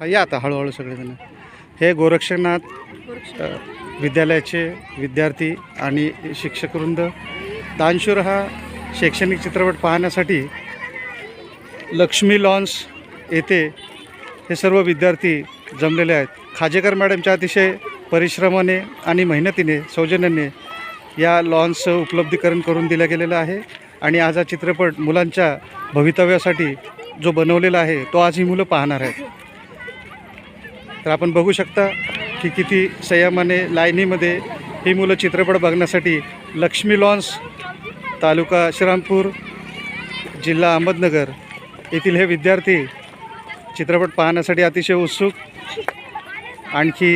हा, या आता हळूहळू सगळेजण. हे गोरक्षनाथ विद्यालयाचे विद्यार्थी आणि शिक्षकवृंद. दानशूर हा शैक्षणिक चित्रपट पाहण्यासाठी लक्ष्मी लॉन्स येथे हे सर्व विद्यार्थी जमलेले आहेत. खाजेकर मॅडमच्या अतिशय परिश्रमाने आणि मेहनतीने सौजन्याने या लॉन्सचं उपलब्धीकरण करून दिलं गेलेलं आहे आणि आज हा चित्रपट मुलांच्या भवितव्यासाठी जो बनवलेला आहे तो आज ही मुलं पाहणार आहेत. तर आपण बघू शकता की किती संयमाने लाईनीमध्ये ही मुलं चित्रपट बघण्यासाठी लक्ष्मी लॉन्स तालुका श्रीरामपूर जिल्हा अहमदनगर येथील हे विद्यार्थी चित्रपट पाहण्यासाठी अतिशय उत्सुक. आणखी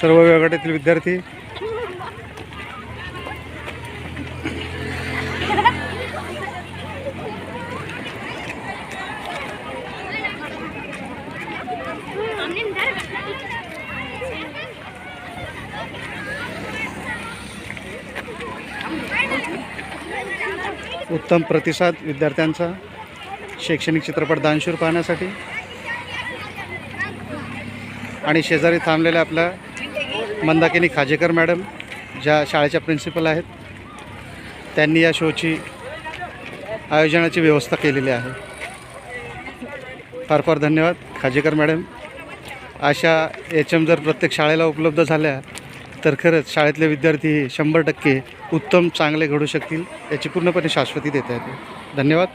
सर्व विभागातील विद्यार्थी उत्तम प्रतिसाद विद्यार्थ्यांचा. शैक्षणिक चित्रपट दानशूर पाहण्यासाठी. आणि शेजारी थांबलेल्या आपल्या मंदाकिनी खाजेकर मॅडम ज्या शाळेच्या प्रिन्सिपल आहेत त्यांनी या शोची आयोजनाची व्यवस्था केलेली आहे. फार फार धन्यवाद खाजेकर मॅडम. अशा एच एम जर प्रत्येक शाळेला उपलब्ध झाल्या तर खरंच शाळेतले विद्यार्थी शंभर टक्के उत्तम चांगले घडू शकतील याची पूर्णपणे शाश्वती देता येते. धन्यवाद.